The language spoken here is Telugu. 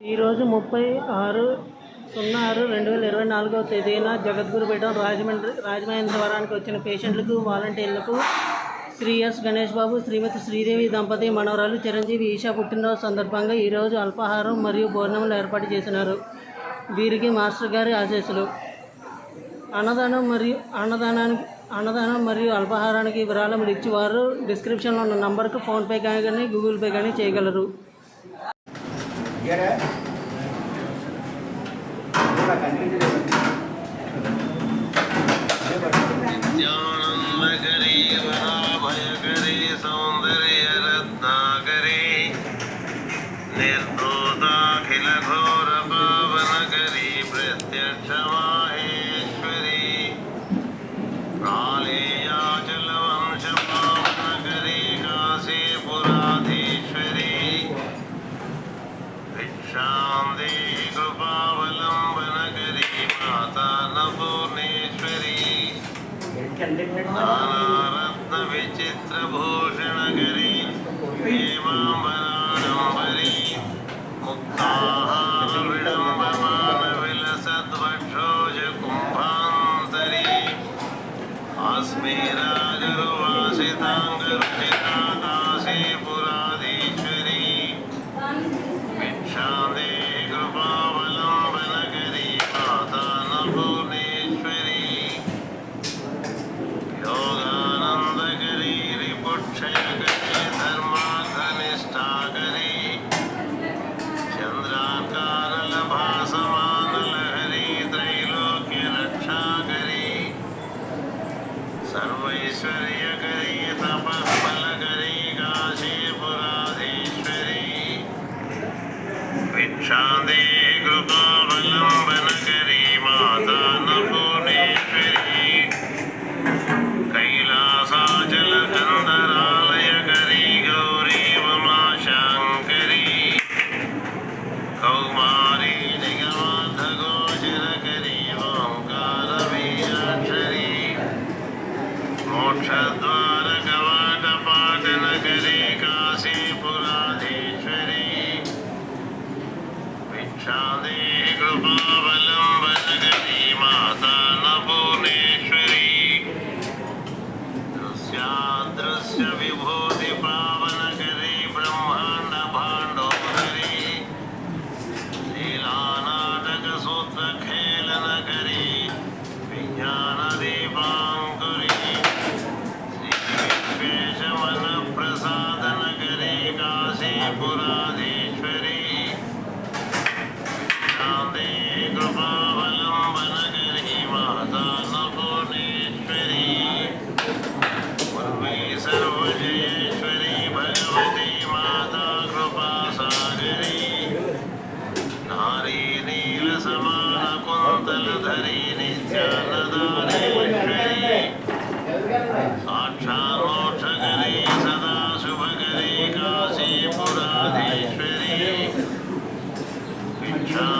ఈరోజు ముప్పై ఆరు సున్నా ఆరు రెండు వేల ఇరవై నాలుగవ తేదీన జగద్గురుపేట రాజమండ్రి రాజమహేంద్రవరానికి వచ్చిన పేషెంట్లకు వాలంటీర్లకు శ్రీ ఎస్ గణేష్ బాబు శ్రీమతి శ్రీదేవి దంపతి మనవరాలు చిరంజీవి ఈషా పుట్టినరోజు సందర్భంగా ఈరోజు అల్పాహారం మరియు భోజనములు ఏర్పాటు చేసినారు. వీరికి మాస్టర్ గారి ఆశీస్సులు. అన్నదానం మరియు అన్నదానానికి అన్నదానం మరియు అల్పాహారానికి విరాళములు ఇచ్చి వారు డిస్క్రిప్షన్లో ఉన్న నంబర్కు ఫోన్పే కానీ గూగుల్ పే కానీ చేయగలరు. Get it? ஞானம் நகரே வராபயகரே சௌந்தரிய ரத்னாகரே. நிர்தோதாகிலகோ भिक्षां देहि कृपावलम्बनकरी माता न पूर्णेश्वरी नानारत्नविचित्रभूषणकरी हेमाम्बराडम्बरी मुक्ताहारविडम्बमानविलसद्वक्षोजकुम्भान्तरी अस्मिराजरुवासिताङ्गरुचिता काशीपुराधीश्वरी सर्वैश्वर्यकरी तपःफलकरी మోక్షద్వారకవాటపాటనగరే కాశీపురాధీశ్వరీ భిక్షాదే కృపావల